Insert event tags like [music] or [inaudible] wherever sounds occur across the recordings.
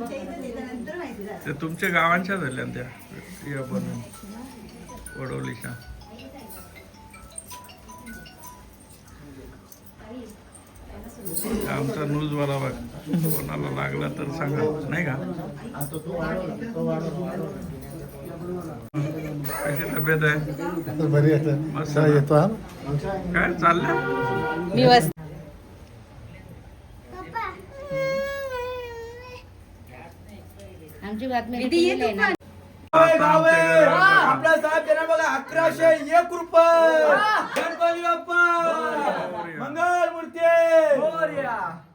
ते तुमच्या गावांच्या झाल्या ना त्या. या बनवून. वडवलीच्या आमचा न्यूजवाला बघ कोणाला लागला तर सांगा. नाही का? कशी तब्येत आहे? बरी आहे हा? काय चाललंय? मी घरी बघा. आपला साहेब देणार बघा अकराशे एक रुपये. गणपती बाप्पा. मंगल मूर्ती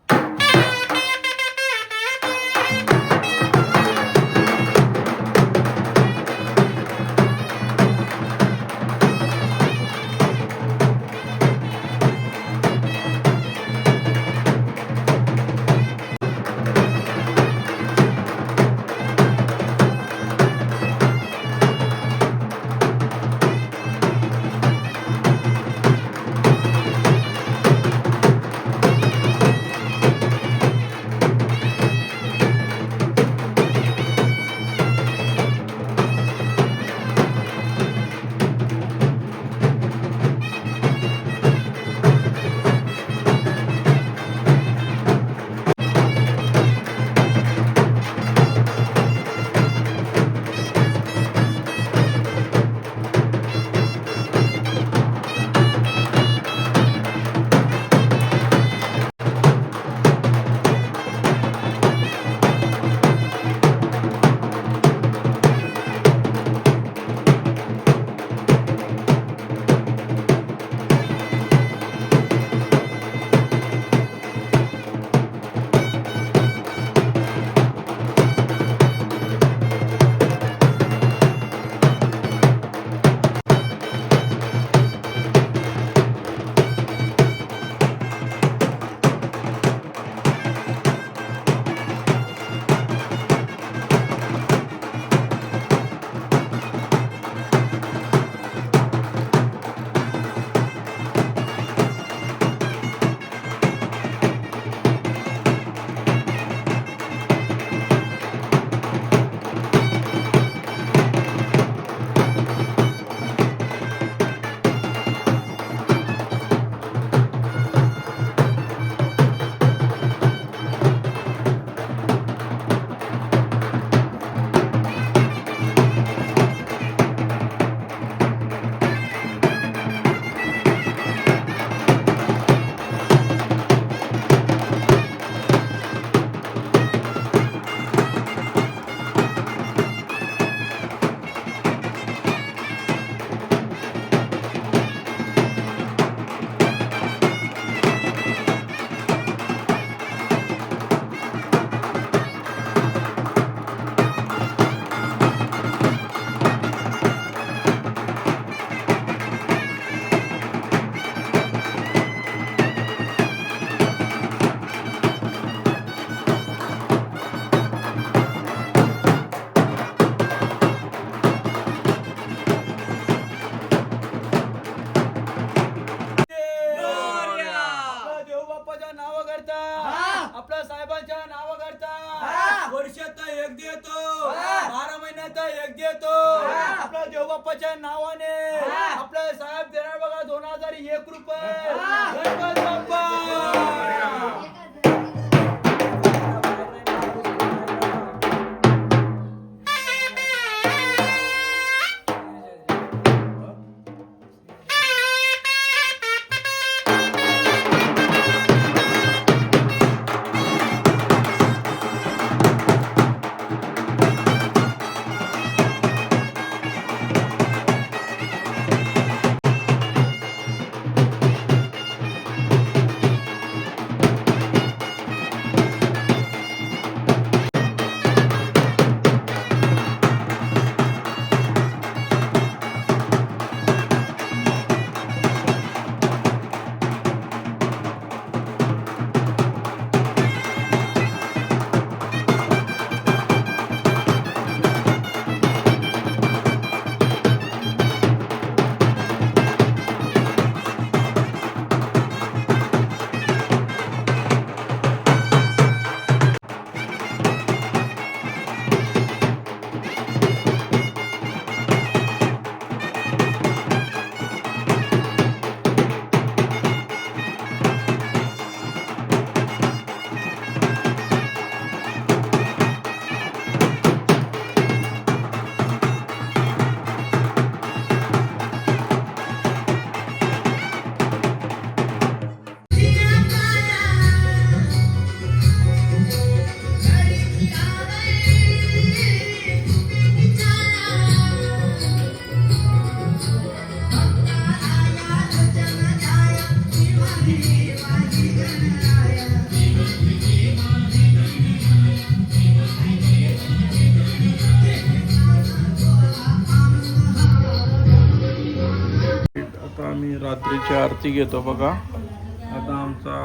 देवीची आरती घेतो बघा. आता आमचा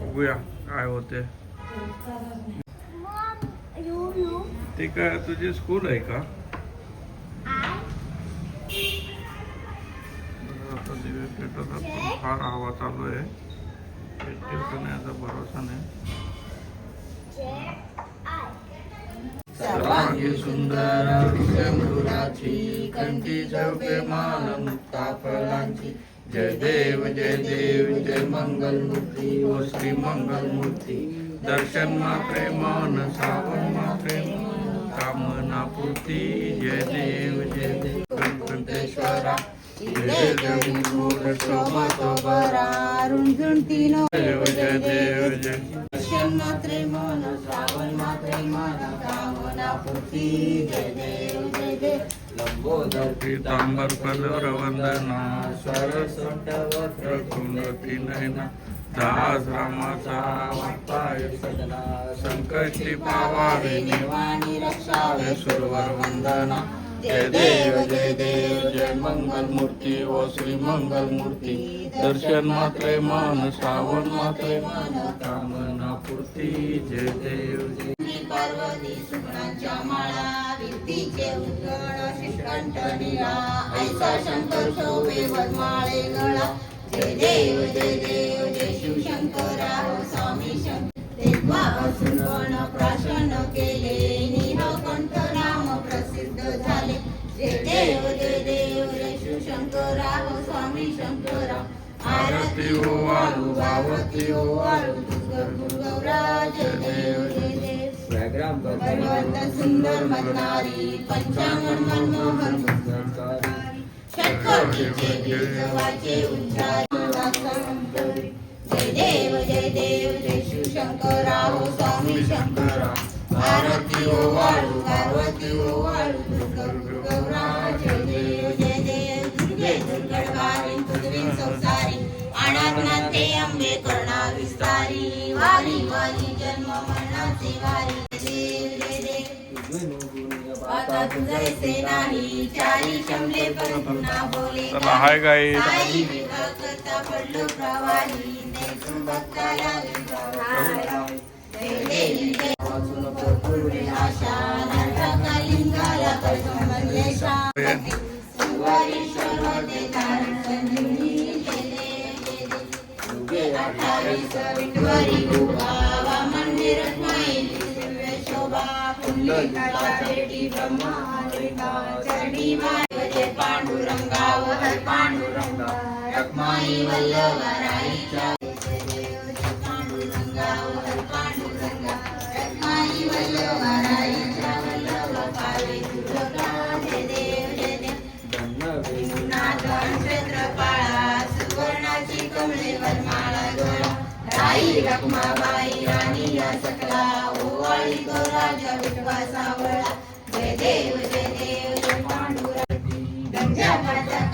बघूया काय होते ते काय तुझी स्कूल आहे का? आता दिवे पेटवतात पण फार हवा चालू आहे. पेटेल का नाही याचा भरोसा नाही. सुंदर सिंदुराची कंठी चौके मान मुक्ता फळांची जय देव जय देव जय मंगल मूर्ती ओ श्री मंगल मूर्ती दर्शन मात्रे मन सावन मात्रे। मन कामना पूर्ती जय देव जय देव। कंठेश्वरा जय देव मूळ शोभत बरा रुंझुंटीनो देव जय देव। जय दर्शन मात्रे मन श्रावण मात्रे मन कामना पूर्ती जय देव जय देव। लंबोदर पीतांबर कलर वंदना सरस वक्र नयना दास रामाचा वापाय सजना संकटी पावावे निवाणी रक्षावे सुरवर वंदना जय देव जय देव जय मंगल मूर्ती ओ श्री मंगल मूर्ती दर्शन मात्रे मन श्रावण मात्रे मन कामना पूर्ती जय देव जय पार्वती सुगणांच्या माळा विद्तीचे उद्गण शिष्कंठ निळा ऐसा शंकर शोभे वनमाळे गळा. जय देव जय देव जय शिवशंकरा हो स्वामी शंकर तेव्हा असुरवण प्राशन केले निहकंठ नाम प्रसिद्ध झाले. जय देव जय देव जय शिवशंकरा हो स्वामी शंकरा. आरती हो आरु भावती हो आरु दुर्गा दुर्गौरा जय देव जय देव. भगवंत सुंदर मनारी पंचांगण मनमोहन उच्चार आता तुझे नाही चारी शंभे पण पुन्हा बोले चला हाय गाई साई विवाह करता पडलो प्रवाही देखून भक्ताला विवाह जय देवी जय वाचून भरपूर आशा नाटका लिंगाला करतो मंदेशा सुवारीश्वर होते कारण संजीवनी जय देव जय देव युगे अठ्ठावीस विठवारी उभा वामन निरत्माई दिव्य शोभा भेटी ब्रह्मा चरणी माय पांडुरंगा पांडुरंगा रखमाई पांडुरंगा पांडुरंगा रखमाई वल्लभ पावे दुर्गा जय देव जय देव नागण क्षेत्रपाळा सुवर्णाची कमळे वरमाळा गळा. राई रखमाबाई राणी या सकला ओवाळी तो राजा विठवा सावळा जय देव जय देव जय पांडुरंगी गंजा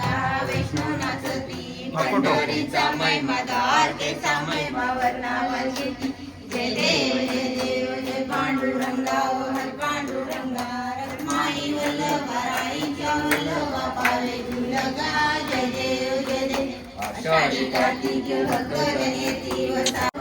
का वैष्णव नाचती पंढरीचा महिमा द्वारकेचा महिमा वर्णावर घेती. जय देव जय देव जय पांडुरंगा ओ हर पांडुरंगा. रखमाई वल्लभाराईच्या वल्लभा पावे दुर्गा जय देव जय देव. आषाढी कार्तिक भकर येती वसावा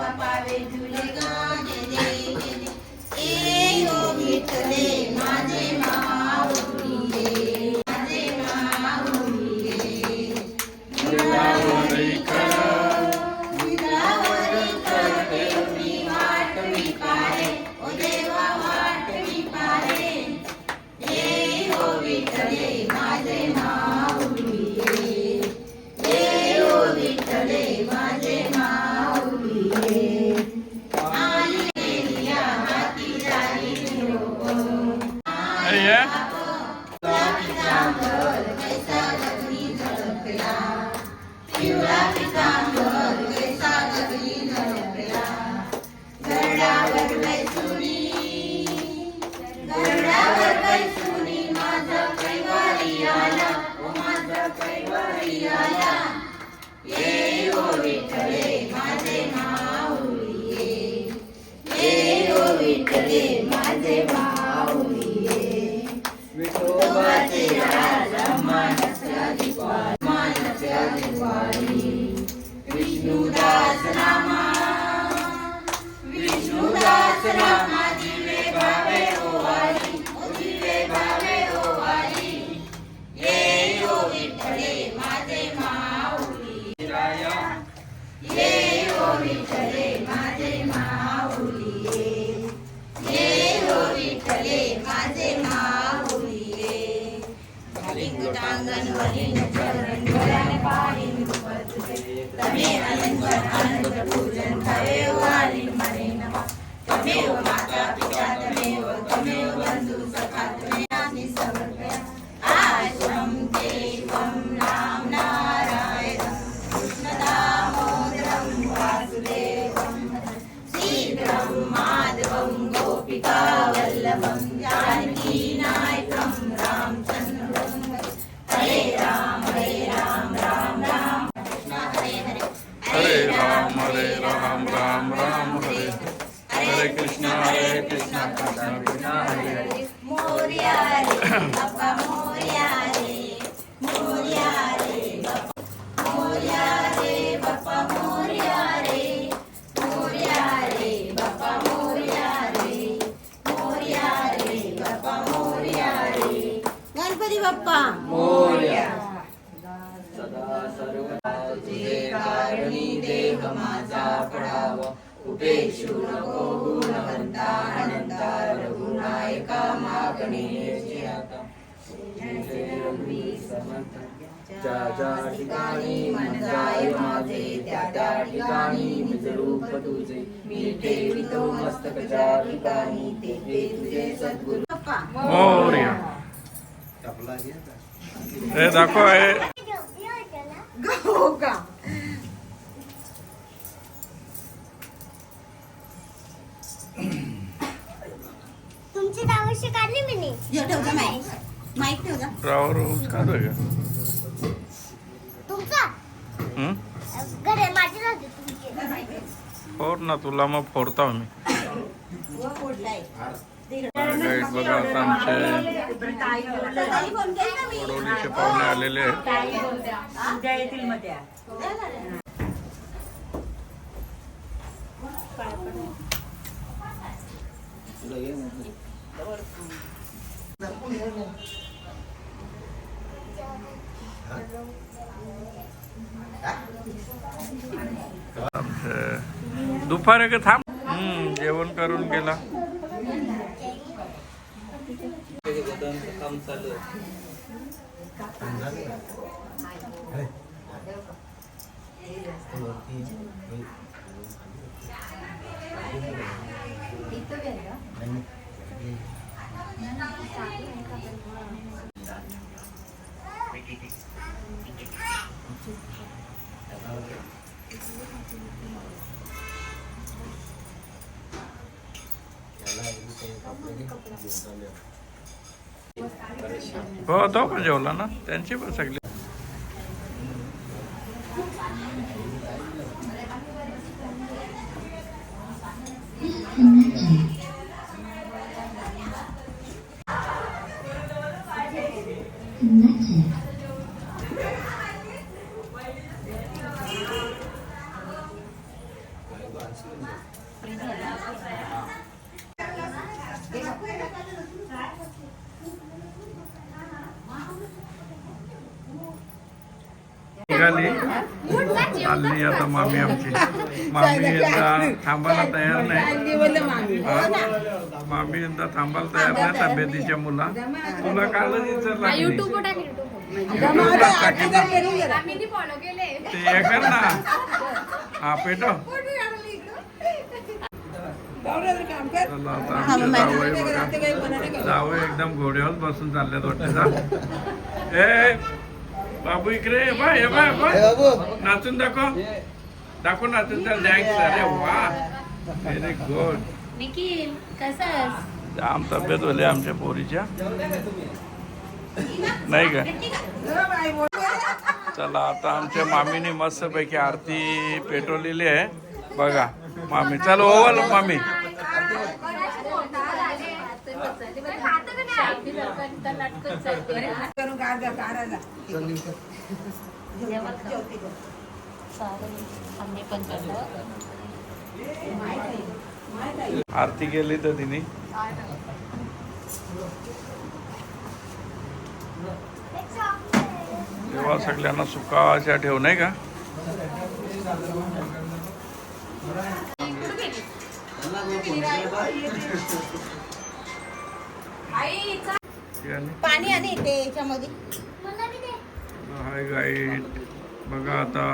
अरे Thank you. त्या ठिकाणी निज रूप तुझे मी ठेवितो मस्तकच्या ठिकाणी ते ते तुझे सद्गुरु हे दाखव हे हो का तुमची काढली मी नी ठेव ठेव जा माईक. माईक ठेव जा रावर खातोय का तुमचा? हं? फोड ना तुला मग फोडता मी बघा आता आमचे वडोलीचे पाहुणे आलेले आहेत. दुपार का थांब. हम्म, जेवण करून गेला. काम हो तो पण जेवला ना. त्यांची पण सगळी निघाली आली आता मामी आमची. मामी यंदा थांबायला तयार नाही. हा? मामी यंदा थांबायला तयार नाही तब्येतीच्या मुला. तुला काळजीच लागली युट्यूबला टाकील ना. फॉलो केले. ते हे कर ना. हा पेटो जावई एकदम घोड्यावर बसून चालल्यात वाटतं जा. ए बाबू इकडे बाय बाय नाचून दाखव. दाखव नाचून चाल थँक्स अरे वा. व्हेरी गुड निखिल कसं जाम तब्येत होली आमच्या पोरीच्या. नाही का? चला आता आमच्या मामीने मस्तपैकी आरती पेटवलेली आहे. बघा मामी. चल ओवल मामी. आरती केली तर तिने. तेव्हा सगळ्यांना सुखाच्या ठेव नाही का. पाणी आणि ते याच्यामध्ये. बघा आता.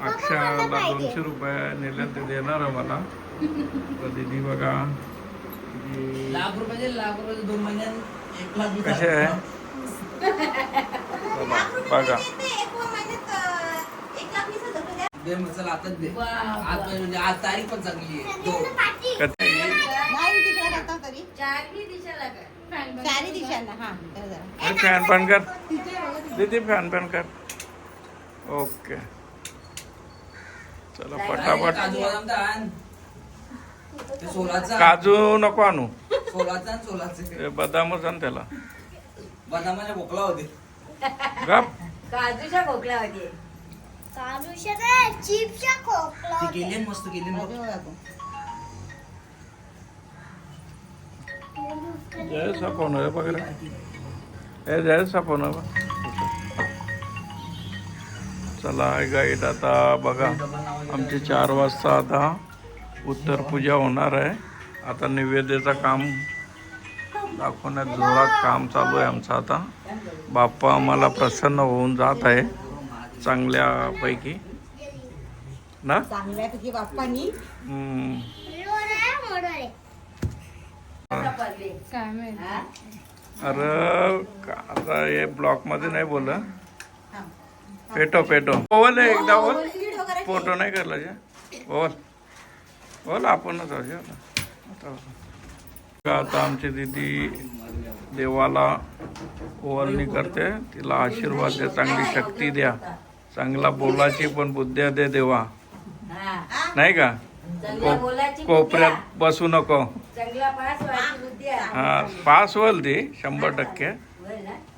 अक्षाला दोनशे रुपये नेल्या ते देणार आहे मला तर दिदी बघा कसे. आहे? [laughs] बघा फॅन पण कर. दीदी फॅन पण कर. ओके. चला पटापट. काजू नको आणू. सोलाचा हे बदामच आण त्याला. बदामाच्या भोकला होते. गप. काजूच्या खोकल्या होती. काय चिप्सचा खोकला ती केली आणि मस्त केली. जय सपोन आहे बघ रे. हे जय सपोन आहे बघ. चला गाईड आता बघा आमचे चार वाजता आता उत्तर पूजा होणार आहे. आता नैवेद्याचं काम दाखवण्यात जोरात काम चालू आहे आमचं आता. बाप्पा आम्हाला प्रसन्न होऊन जात आहे चांगल्यापैकी. ना? आहे, आहे. अरे का- आता हे ब्लॉकमध्ये नाही बोल पेटो पेटो. बोल एकदा बोल. फोटो नाही करला जे. बोल. बोल आपणच आता. आमची दिदी देवाला ओवाळणी करते. तिला आशीर्वाद द्या चांगली शक्ती द्या. चांगला बोलाची पण बुद्ध्या दे देवा. नाही का? को- कोपऱ्यात बसू नको. हा पास होईल ती शंभर टक्के.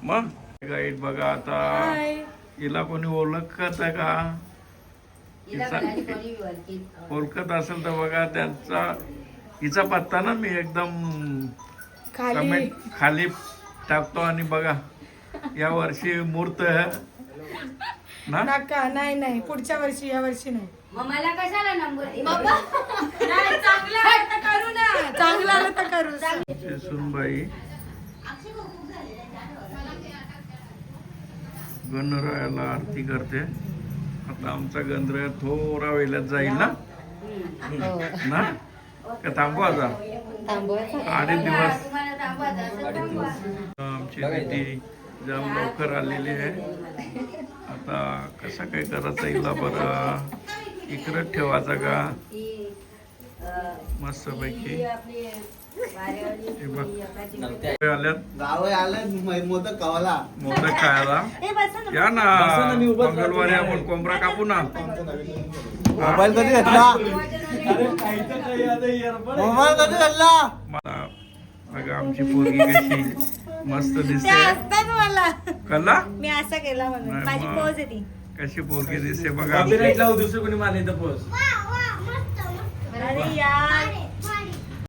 मग? गाईड बघा आता. हिला कोणी ओळखत आहे का? हिचा ओळखत असेल तर बघा त्यांचा हिचा पत्ता ना मी एकदम कमेंट खाली टाकतो आणि बघा या वर्षी मूर्त आहे. ना? नका नाही नाही. पुढच्या वर्षी या वर्षी नाही. मला कशाला नंबर नाही चांगलं करू ना. चांगलं तर करू. सुनबाई गणरायाला आरती करते. आता आमचा गणराया थोडा वेळात जाईल ना? ना? का थांबू आता? अडीच दिवस. आमची दिदी जाम लवकर आलेली आहे. आता कसं काय करायचं हिला बरं? इकडं ठेवायचा का मस्तपैकी. मोदक मोदक खायला या ना मंगळवारी आपण कोंबडा कापू ना मोबाईल कधी घेतला मोबाईल कधी घेतला मला आमची पोरगी कशी मस्त दिसते असतात मला कला मी असं केला म्हणून माझी. पोज आहे कशी पोरगी दिसते बघा दुसरं कोणी मारले तर मस्त. अरे यार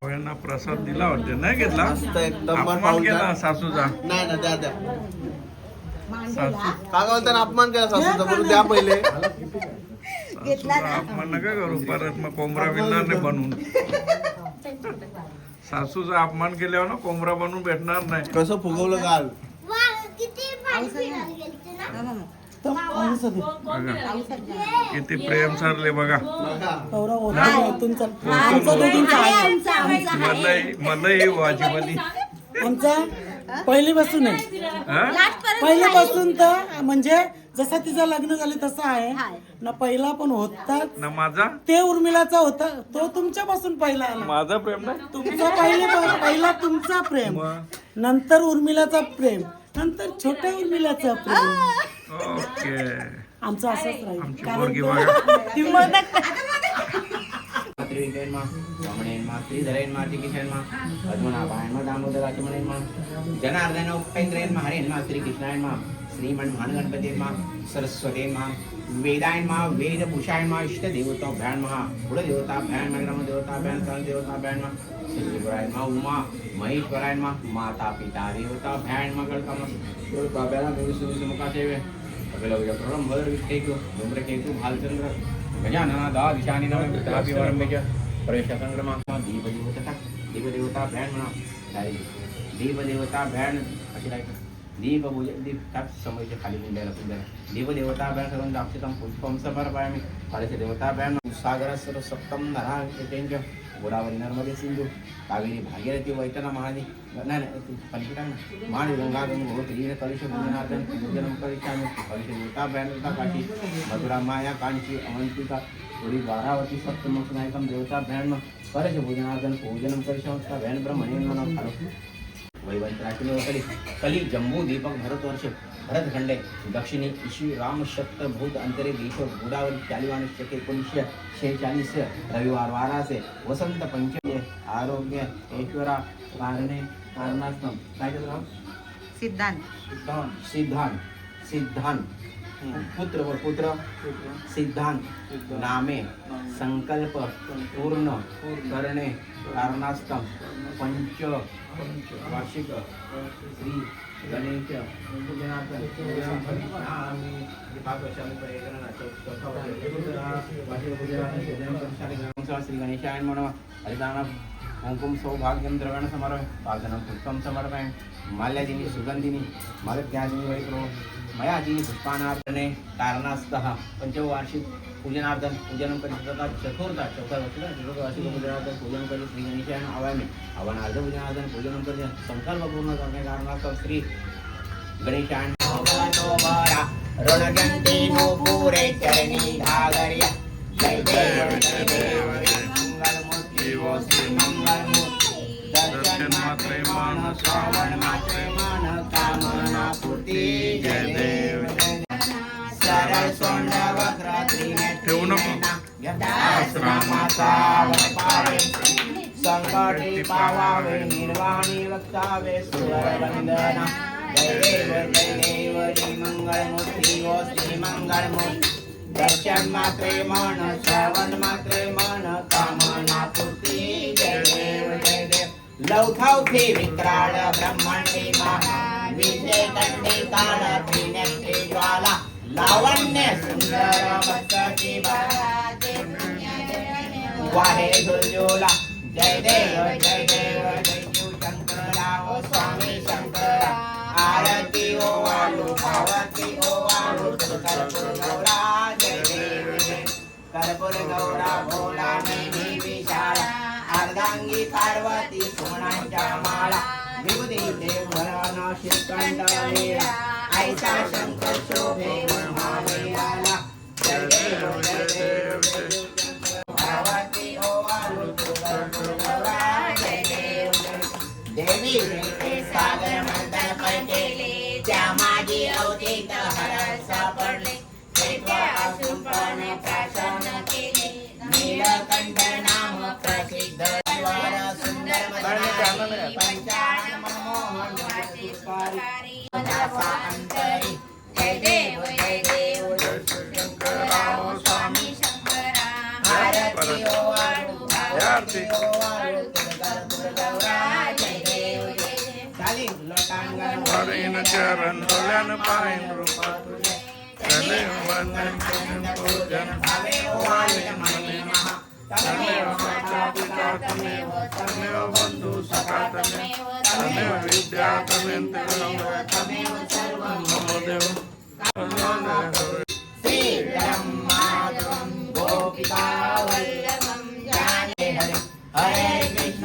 पोरांना प्रसाद दिला वाटते. नाही घेतला? अपमान केला जा. सासूचा. नाही ना द्या द्या. सासू का बोलताना अपमान केला सासूचा? द्या पहिले. सासूचा अपमान नका करू. परत मग कोंबडा मिळणार नाही बनवून सासूचा अपमान केल्यावर ना कोंबडा बनवून भेटणार नाही. कसं फुगवलं काल? वा, किती गेलते ना. बघा किती प्रेम सरले बघा. बघा. मलाही मलाही वाजीवाली आमचा पहिलीपासून आहे. हा? पहिल्यापासून तर म्हणजे जसा तिचं लग्न झालं तसं आहे. ना पहिला पण होता. ना माझा? ते उर्मिलाचा होता. तो तुमच्यापासून पहिला आला. माझा प्रेम नाही? तुमचा पहिले पहिला तुमचा प्रेम. मग? नंतर उर्मिलाचा प्रेम. नंतर छोट्या उर्मिलाचा प्रेम. ओके. आमचं असंच राहील. आमची पोरगी बघा. त्रिविक्रयन्मा रमणेन्मा श्रीधरेन्मा श्रीकिशन्मा पद्मनाभायन्मा दामोदराचमणेन्मा जनार्दन उपेन्द्रेन्मा हरेन्मा श्रीकृष्णायन्मा श्रीमन्महागणपतीन्मा सरस्वतीन्मा वेदायन्मा वेदभूषायन्मा इष्टदेवताभ्यान्मा कुलदेवताभ्यान्मा ग्रामदेवताभ्यान् कालदेवताभ्यान्मा श्रीपुरायन्मा उमा महेश्वरायन्मा माता पिता देवताभ्यान्मा गणकम देवताभ्यान्मा देवसुमुखासेवे कपिलवजप्रभं वरविष्ठेषु धूम्रकेतु भालचन्द्र गजाननादा दिशानि नम पितापिवरम्य च प्रवेशसङ्ग्रमः देवदेवता देवदेवता भ्यान म्हणा डायरी। देवदेवता भ्यान अशी डायरी. दीप पूज दीप त्याच समोरच्या खाली पिंडाला पिंडाला देव देवता बॅन करून दाक्षितम पुष्पम समर्पयामी. काळेचे देवता बॅन सागर सर्व सप्तम नरा त्यांच्या గోదావరి నర్మదే సింధు కావేరి భాగీరథి వైతన మహాది పలికిటాను మాడి గంగాధం త్రీన కలుష భూమనాథన్ పూజనం కలిశాను కలుష యువతా బ్యాండతా కాటి మధురా మాయా కాంచి అవంతిక થોડી વારાવતી સપ્તમુખના એકમ દેવતા બહેનમાં કરે છે ભોજનાર્દન, ભોજનમ કરી સંસ્થા બહેન બ્રહ્મણિયનો નામ ખાલો વહીવટ રાખીને કરી કલી જમ્મુ દીપક ભરત વર્ષે भरतखंडे दक्षिणी ईशी राम शक्त भूत अंतरे देश गोदावरी चालीवान शके एकोणीसशे शेहेचाळीस रविवार वाराचे वसंत पंचमी आरोग्य ऐश्वरा कारणे कारणास्तम काय नाव सिद्धांत. सिद्धांत सिद्धांत सिद्धांत. पुत्र व पुत्र? सिद्धांत. नामे. संकल्प. पूर्ण. करणे. कारणास्तम पंच. वार्षिक. श्री गणेश पूजनार्थं पूजनं वर्षांनी श्री गणेशाय नमः हरिदानम् कुंकुम सौभाग्यं द्रवण समर्पय पादनं समर्पयामि माल्यादिनी सुगंधिनी मालत्यादिनी वैक्रो मयादिनी पुष्पानार्पणे कारणास्तः पंचवार्षिक पूजनार्थं पूजनं करिष्यता चतुर्थ चौथा वर्षिक चतुर्थवार्षिक पूजनार्थं पूजन करी श्री गणेशायन आवामी आवानार्थ पूजनार्थं पूजनं करी संकल्प पूर्ण करणे कारणास्तव श्री गणेशायन ऋणगंती नुपुरे चरणी घागर्या. जय देव जय देव. श्रावण मात्रे मान कामना पूर्ती जय देव. जय देव सरळ सोंड वक्र ठेवू नको. आश्रमाचा पावे संकटी पावावे निर्वाणी वक्तावे सुरवंदना जय देव जय देव जय मंगलमूर्ती ओ श्री मंगलमूर्ती. दर्शन मात्रे मन श्रवण मात्रे मन कामना पूर्ती जय देव. जय विक्राळ ब्रह्मण्डी महा विजय दंडी काळ त्रिनेत्री ज्वाला लावण्य सुंदर मस्तकी वाहे झुलझुला जय देव जय देव जय शिव शंकरा ओ स्वामी शंकरा आरती ओ वालू पावती ओ वालू कर्पूर गौरा जय देव कर्पूर गौरा भोला नेहमी अर्धांगी पार्वती सोनांच्या माळा विभूती देवघराना श्रीकंठ लीला ऐसा शंकर शोभे महावीराला जय देव जय देव जय देव जय शंकराव स्वामी शंकरा आरती ओ वाळू आरती ओ वाळू कर्पूर गौरा जय देव जय देव चाली लोटांगण पारेन चरण डोल्यान पारेन रूपा तुझे तने वंदन पूजन पूजन भावे ओ वाळू मने महा तमेव माता पिता तमेव तमेव बन्धु सखा तमेव तमेव विद्या तमेव तमेव सर्वं मम देव श्री ब्रह्मादवं गोपिका वल्लभं जाने हरे हरे कृष्ण